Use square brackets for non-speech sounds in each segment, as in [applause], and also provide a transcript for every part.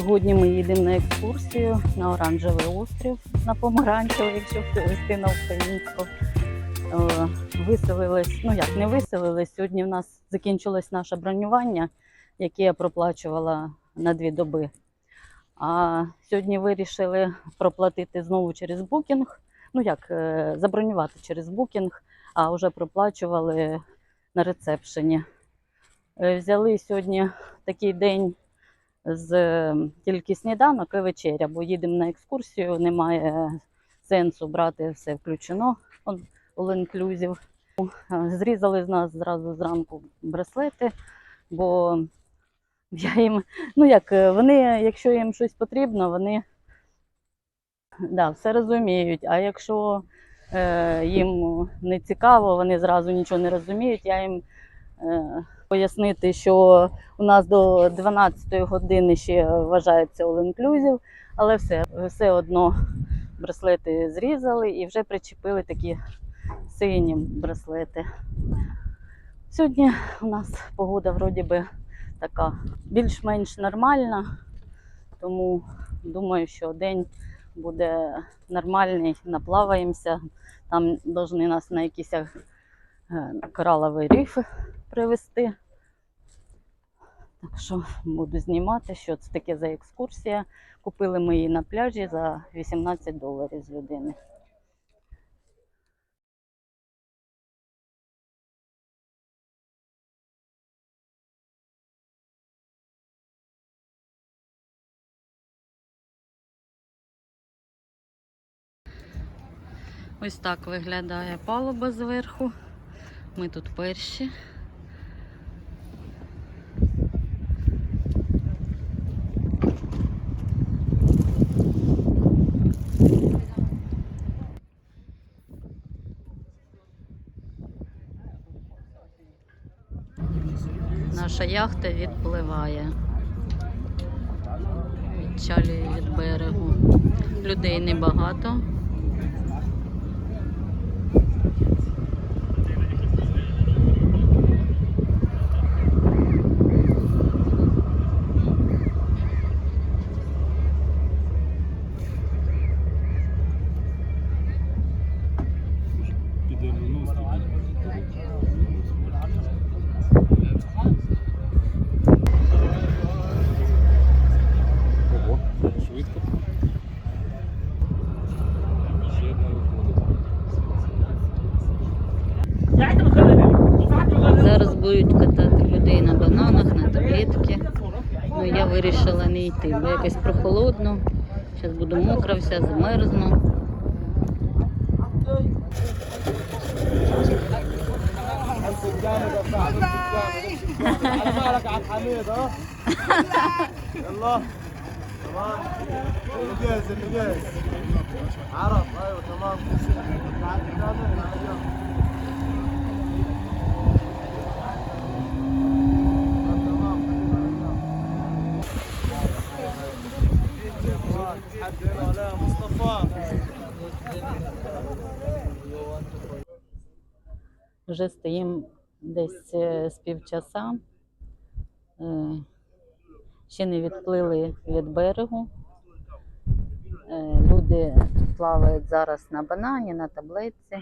Сьогодні ми їдемо на екскурсію на Оранжевий острів, на Помаранчевий, якщо вести на українську. Е, Виселились, ну як не виселились. Сьогодні в нас закінчилось наше бронювання, яке я проплачувала на дві доби. А сьогодні вирішили проплатити знову через букінг. Ну як, е, забронювати через букінг, а вже проплачували на рецепшені. Е, Взяли сьогодні такий день з е, тільки сніданок і вечеря, бо їдемо на екскурсію, немає сенсу брати все включено он, all inclusive. Е, Зрізали з нас зразу зранку браслети, бо я їм, ну як, е, вони, якщо їм щось потрібно, вони да, все розуміють. А якщо е, їм не цікаво, вони зразу нічого не розуміють, я їм е, пояснити, що у нас до 12 години ще вважається all inclusive, але все, все одно браслети зрізали і вже причепили такі сині браслети. Сьогодні у нас погода вроді би така більш-менш нормальна, тому думаю, що день буде нормальний, наплаваємося. Там повинні нас на якісь е, коралові рифи привезти. Так що буду знімати, що це таке за екскурсія. Купили ми її на пляжі за 18 доларів з людини. Ось так виглядає палуба зверху. Ми тут перші. Яхта відпливає. Відчалює від берегу. Людей небагато. Піде на нос. Ого, швидко. Ще одна виходить. Зараз будуть катати людей на бананах, на таблетки. Ну я вирішила не йти, бо якось прохолодно. Зараз буду мокра, вся замерзну. على بالك عبد الحميد ها يلا تمام اللي جاهز اللي جاهز عرف ايوه تمام Вже стоїмо десь е, з півчаса. Е, Ще не відплили від берегу. Е, Люди плавають зараз на банані, на таблетці,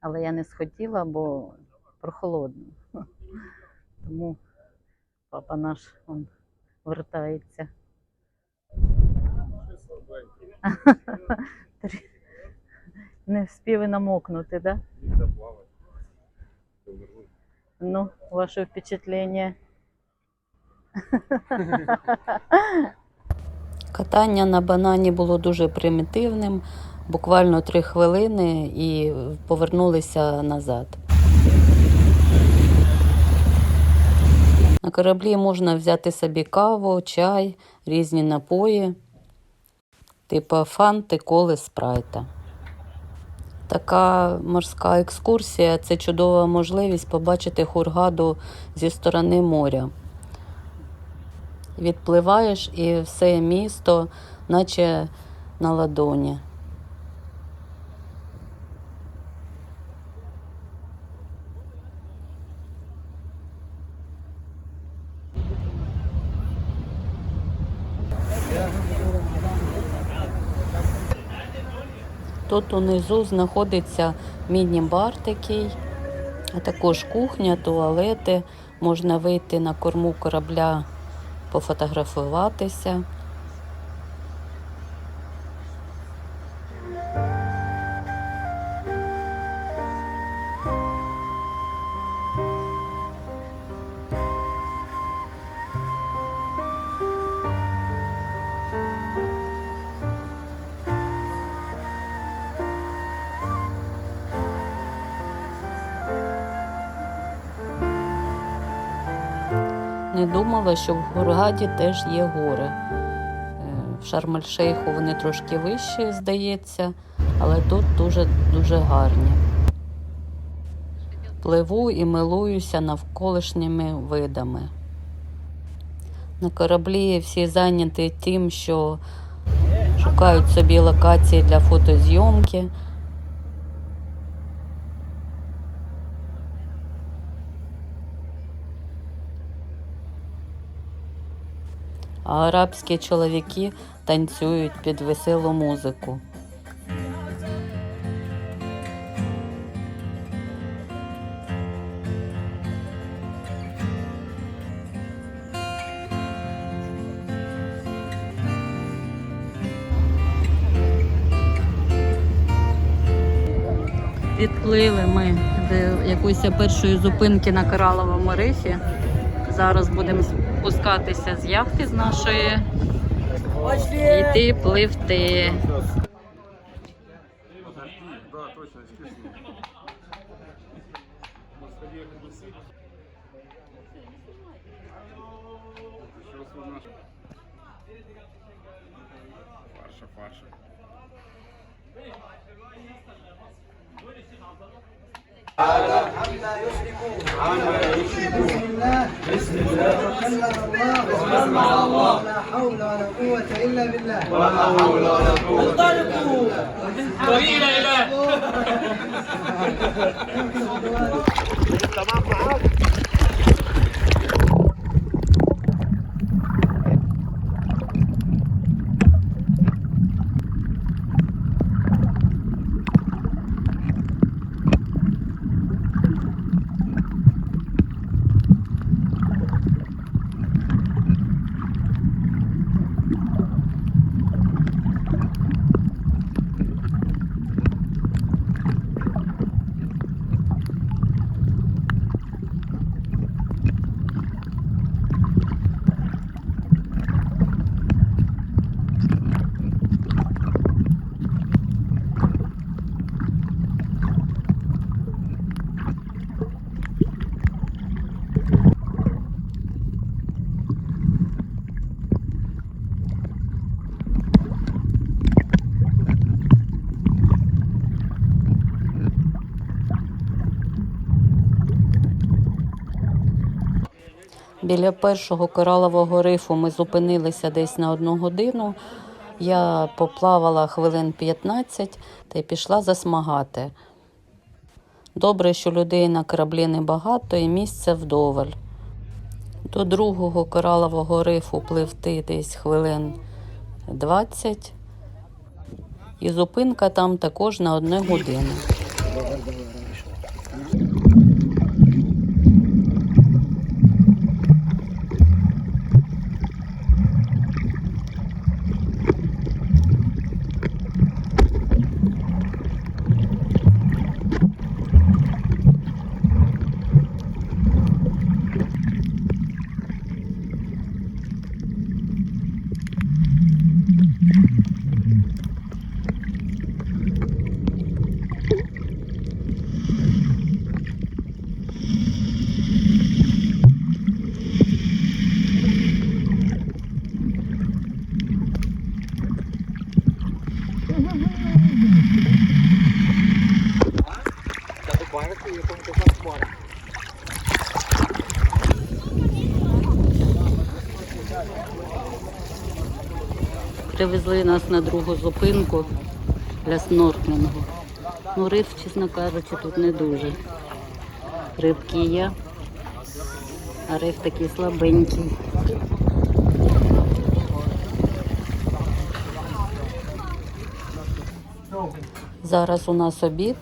але я не схотіла, бо прохолодно. [laughs] Тому папа наш вертається. [laughs] Не встиг намокнути? Да? Ну, ваше впечатлення. [laughs] Катання на банані було дуже примітивним, буквально три хвилини і повернулися назад. На кораблі можна взяти собі каву, чай, різні напої, типу фанти, коли, спрайта. Така морська екскурсія це чудова можливість побачити Хургаду зі сторони моря. Відпливаєш і все місто, наче на ладоні. Тут унизу знаходиться міні-бар такий, а також кухня, туалети. Можна вийти на корму корабля, пофотографуватися. Не що в Гургаді теж є гори. Е, В Шарм-ель-Шейху вони трошки вищі, здається, але тут дуже дуже гарні. Пливу і милуюся навколишніми видами. На кораблі всі зайняті тим, що шукають собі локації для фотозйомки. А арабські чоловіки танцюють під веселу музику. Відплили ми до якоїсь першої зупинки на Кораловому рифі. Зараз будемо спускатися з яхти з нашої і йти пливти. بسم الله. بسم الله وكلم الله وكلم الله لا حول ولا قوة إلا بالله. ولا حول ولا قوة انطلقوا طويلة إله. [laughs] [laughs] تمام معاك Біля першого коралового рифу ми зупинилися десь на одну годину. Я поплавала хвилин 15 та й пішла засмагати. Добре, що людей на кораблі небагато і місця вдоволь. До другого коралового рифу пливти десь хвилин 20. І зупинка там також на одну годину. Привезли нас на другу зупинку для снорклінгу. Ну, риб, чесно кажучи, тут не дуже. Рибки є, а риф такий слабенький. Зараз у нас обід.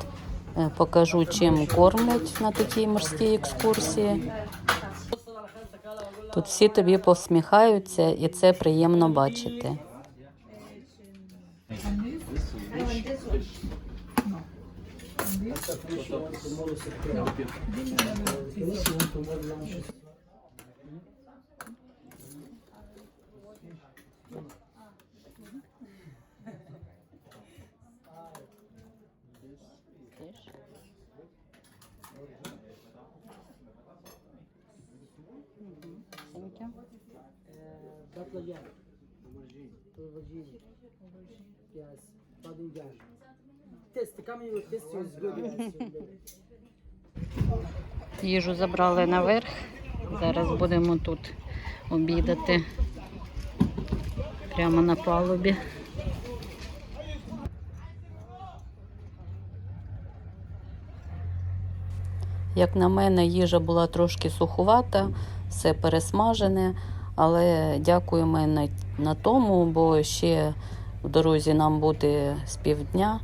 Е, Покажу, чим кормлять на такій морській екскурсії. Тут всі тобі посміхаються, і це приємно бачити. Testi, kam je testi u izgledu? Їжу забрали наверх. Зараз будемо тут обідати прямо на палубі. Як на мене, їжа була трошки сухувата, все пересмажене, але дякуємо на, на тому, бо ще в дорозі нам буде з півдня,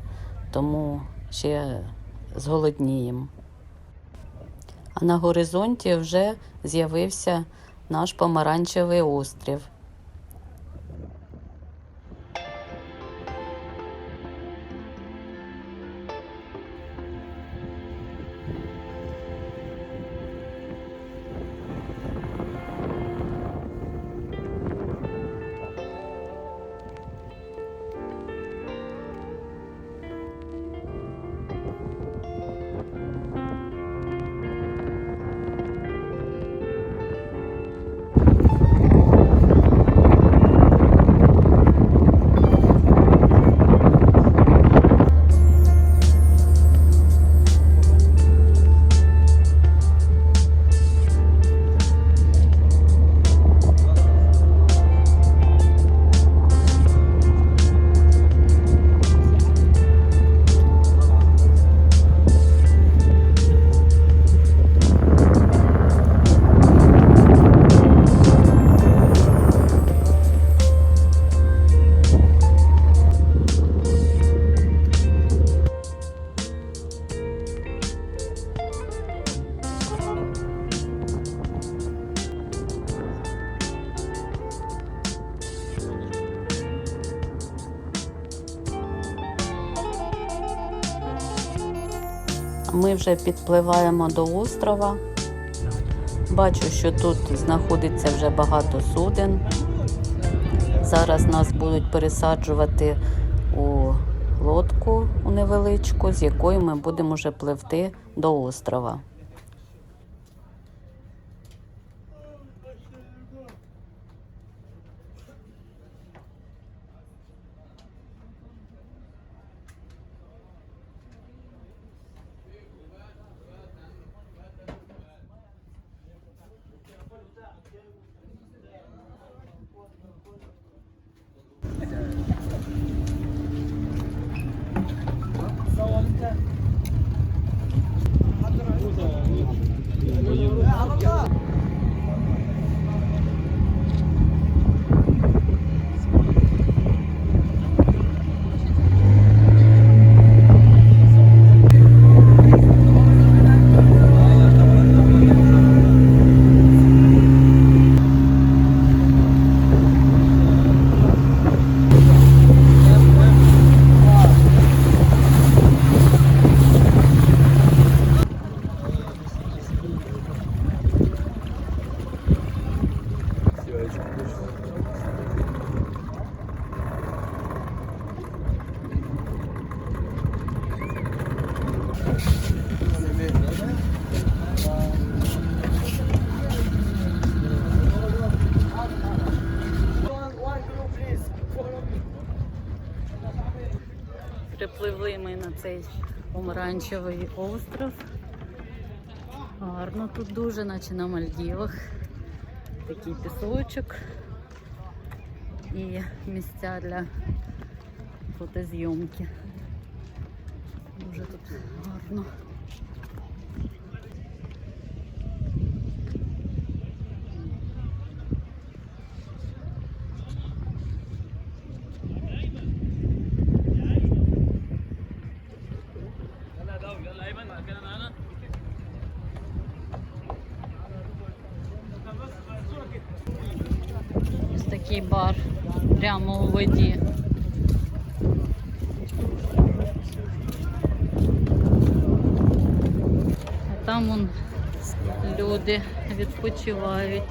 тому ще зголодніємо. А на горизонті вже з'явився наш помаранчевий острів. Ми вже підпливаємо до острова. Бачу, що тут знаходиться вже багато суден. Зараз нас будуть пересаджувати у лодку у невеличку, з якою ми будемо вже пливти до острова. Припливли ми на цей помаранчевий остров. Гарно тут дуже, наче на Мальдівах. Такий пісочок і місця для фотозйомки. Дуже тут гарно. такий бар прямо у воді. А там он люди відпочивають.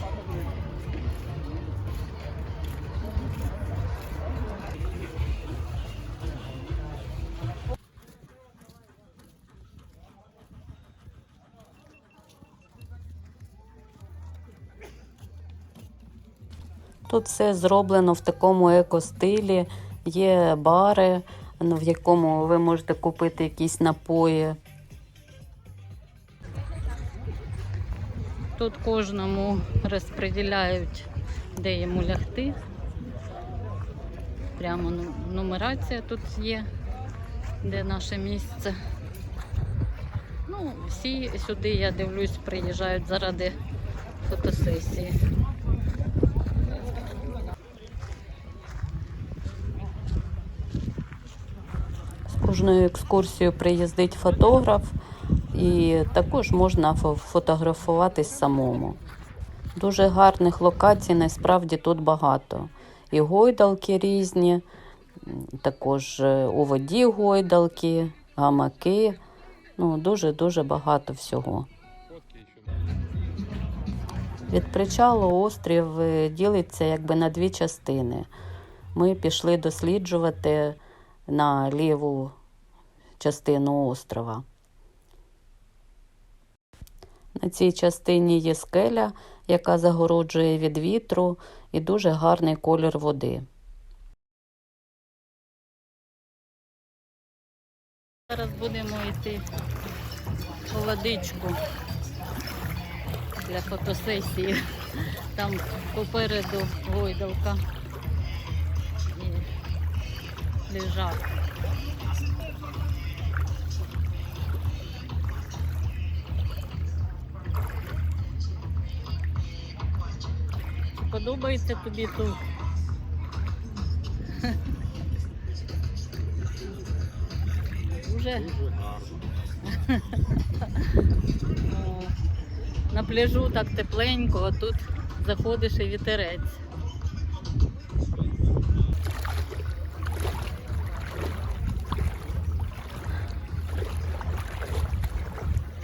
Тут все зроблено в такому екостилі. Є бари, ну, в якому ви можете купити якісь напої. Тут кожному розподіляють, де йому лягти. Прямо ну- нумерація тут є, де наше місце. Ну, всі сюди, я дивлюсь, приїжджають заради фотосесії. З кожною екскурсією приїздить фотограф, і також можна фо- фотографуватись самому. Дуже гарних локацій насправді тут багато. І гойдалки різні, також е, у воді гойдалки, гамаки. Ну, дуже-дуже багато всього. Від причалу острів е, ділиться якби на дві частини. Ми пішли досліджувати на ліву частину острова. На цій частині є скеля, яка загороджує від вітру, і дуже гарний колір води. Зараз будемо йти у водичку для фотосесії. Там попереду гойдалка і лежак. Подобається тобі тут? Дуже О, [laughs] на пляжу так тепленько, а тут заходиш і вітерець.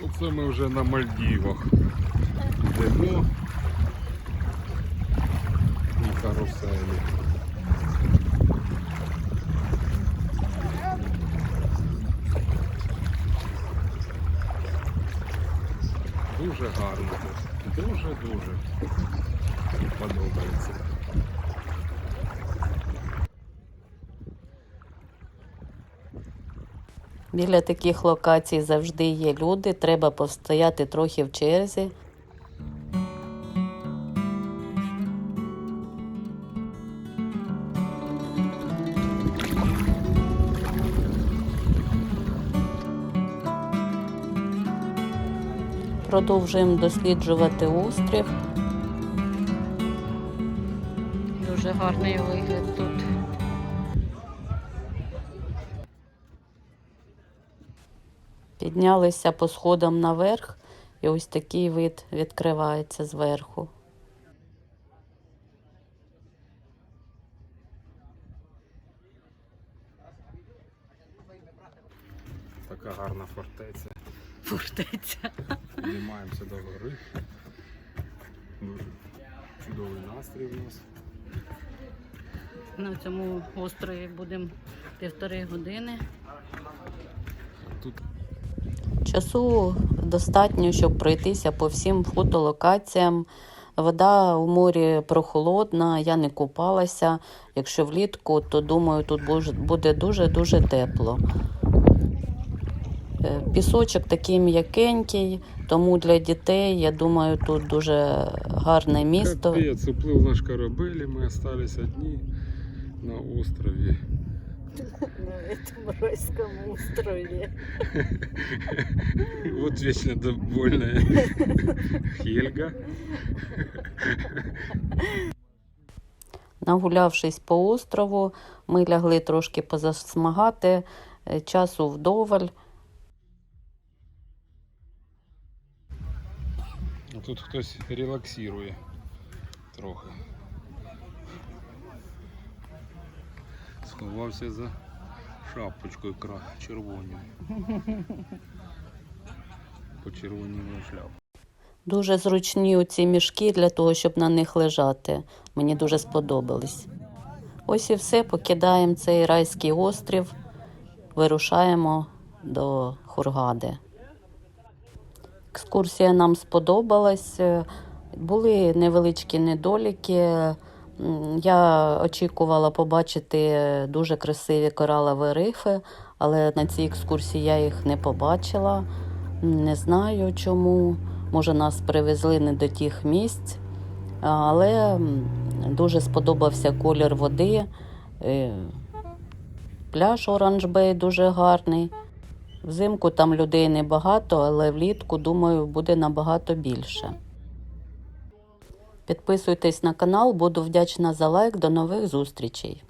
Оце ми вже на Мальдівах. Йдемо на. Дуже гарно тут. Дуже-дуже подобається. Біля таких локацій завжди є люди, треба постояти трохи в черзі. Продовжуємо досліджувати острів. Дуже гарний вигляд тут. Піднялися по сходам наверх, і ось такий вид відкривається зверху. Така гарна фортеця. Фортеця. Піднімаємося до гори. Дуже чудовий настрій у нас. На цьому острові будемо півтори години. Тут Часу достатньо, щоб пройтися по всім фотолокаціям. Вода у морі прохолодна, я не купалася. Якщо влітку, то думаю, тут буде дуже-дуже тепло. Е, Пісочок такий м'якенький, тому для дітей, я думаю, тут дуже гарне місто. Капець, уплив наш корабель, і ми залишилися одні на острові. На цьому райському острові. [laughs] Вот вечно довольная [laughs] Хельга. Нагулявшись по острову, ми лягли трошки позасмагати, е, часу вдоволь. Тут хтось релаксирує трохи. Сховався за шапочкою червоною. Почервоніла шляпа. Дуже зручні оці мішки для того, щоб на них лежати. Мені дуже сподобались. Ось і все. Покидаємо цей райський острів, вирушаємо до Хургади. Екскурсія нам сподобалась. Е, Були невеличкі недоліки. Я очікувала побачити дуже красиві коралові рифи, але на цій екскурсії я їх не побачила. Не знаю чому. Може, нас привезли не до тих місць, але дуже сподобався колір води. Е, Пляж Оранж Бей дуже гарний. Взимку там людей небагато, але влітку, думаю, буде набагато більше. Підписуйтесь на канал, буду вдячна за лайк. До нових зустрічей!